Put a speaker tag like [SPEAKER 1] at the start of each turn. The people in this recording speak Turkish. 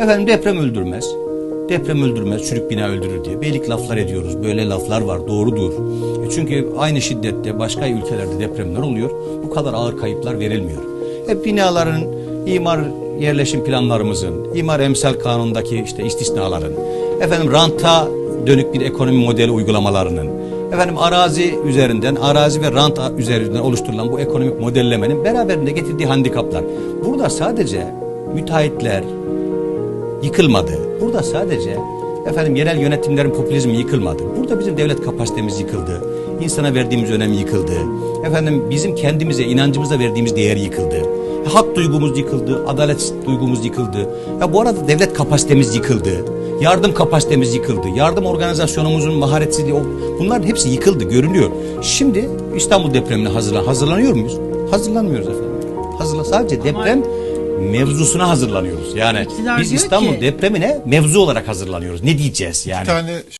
[SPEAKER 1] Efendim deprem öldürmez. Deprem öldürmez, çürük bina öldürür diye. Beylik laflar ediyoruz. Böyle laflar var, doğrudur. E çünkü aynı şiddette başka ülkelerde depremler oluyor. Bu kadar ağır kayıplar verilmiyor. Hep binaların, imar yerleşim planlarımızın, imar emsal kanundaki işte istisnaların, efendim ranta dönük bir ekonomi modeli uygulamalarının, efendim arazi üzerinden, arazi ve rant üzerinden oluşturulan bu ekonomik modellemenin beraberinde getirdiği handikaplar. Burada sadece müteahhitler, yıkılmadı. Burada sadece efendim yerel yönetimlerin popülizmi yıkılmadı. Burada bizim devlet kapasitemiz yıkıldı. İnsana verdiğimiz önem yıkıldı. Efendim bizim kendimize, inancımıza verdiğimiz değer yıkıldı. Hak duygumuz yıkıldı, adalet duygumuz yıkıldı. Ya bu arada devlet kapasitemiz yıkıldı. Yardım kapasitemiz yıkıldı. Yardım organizasyonumuzun maharetsizliği, o- bunların hepsi yıkıldı, görünüyor. Şimdi İstanbul depremine hazırlan, hazırlanıyor muyuz? Hazırlanmıyoruz efendim. Hazırlan, sadece deprem mevzusuna hazırlanıyoruz. Yani
[SPEAKER 2] İktidar
[SPEAKER 1] biz
[SPEAKER 2] diyor
[SPEAKER 1] İstanbul
[SPEAKER 2] ki-
[SPEAKER 1] depremine mevzu olarak hazırlanıyoruz. Ne diyeceğiz yani?
[SPEAKER 3] Bir tane